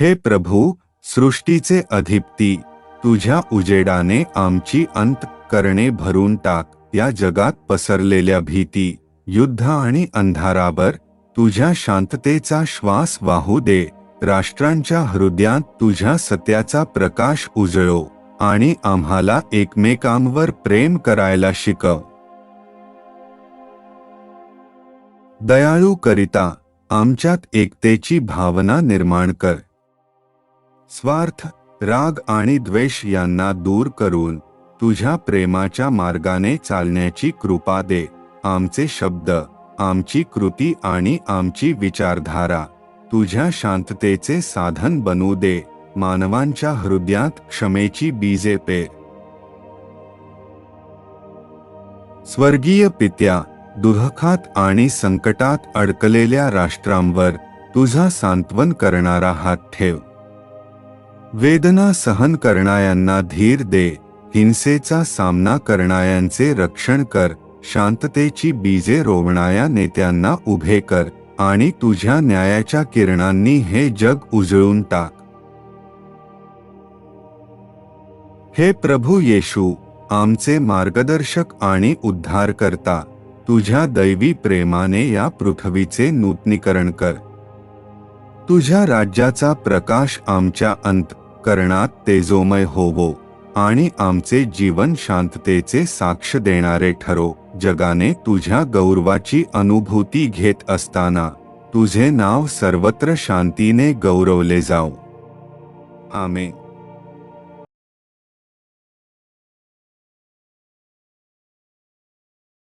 हे प्रभू सृष्टीचे अधिपती तुझ्या उजेडाने आमची अंत करणे भरून टाक. या जगात पसरलेल्या भीती युद्ध आणि अंधारावर तुझ्या शांततेचा श्वास वाहू दे. राष्ट्रांच्या हृदयात तुझ्या सत्याचा प्रकाश उजळो आणि आम्हाला एकमेकांवर प्रेम करायला शिकव दयाळू करिता आमच्यात एकतेची भावना निर्माण कर. स्वार्थ राग आणि द्वेष यांना दूर करून तुझ्या प्रेमाच्या मार्गाने चालण्याची कृपा दे. आमचे शब्द आमची कृती आणि आमची विचारधारा तुझ्या शांततेचे साधन बनू दे. मानवांच्या हृदयात क्षमेची बीजे पे स्वर्गीय पित्या दुःखात आणि संकटात अडकलेल्या राष्ट्रांवर तुझा सांत्वन करणारा हात ठेव. वेदना सहन करणाऱ्यांना धीर दे हिंसेचा सामना करणाऱ्यांचे रक्षण कर शांततेची बीजे रोवणाऱ्या नेत्यांना उभे कर आणि तुझ्या न्यायाच्या किरणांनी हे जग उजळून टाक. हे प्रभू येशू आमचे मार्गदर्शक आणि उद्धारकर्ता तुझ्या दैवी प्रेमाने या पृथ्वीचे नूतनीकरण कर. तुझ्या राज्याचा प्रकाश आमच्या अंत करणात तेजोमय होवो आणि आमचे जीवन शांततेचे साक्ष देणारे ठरो जगाने तुझ्या गौरवाची अनुभूती घेत असताना तुझे नाव सर्वत्र शांतीने गौरवले जाऊ. आमेन.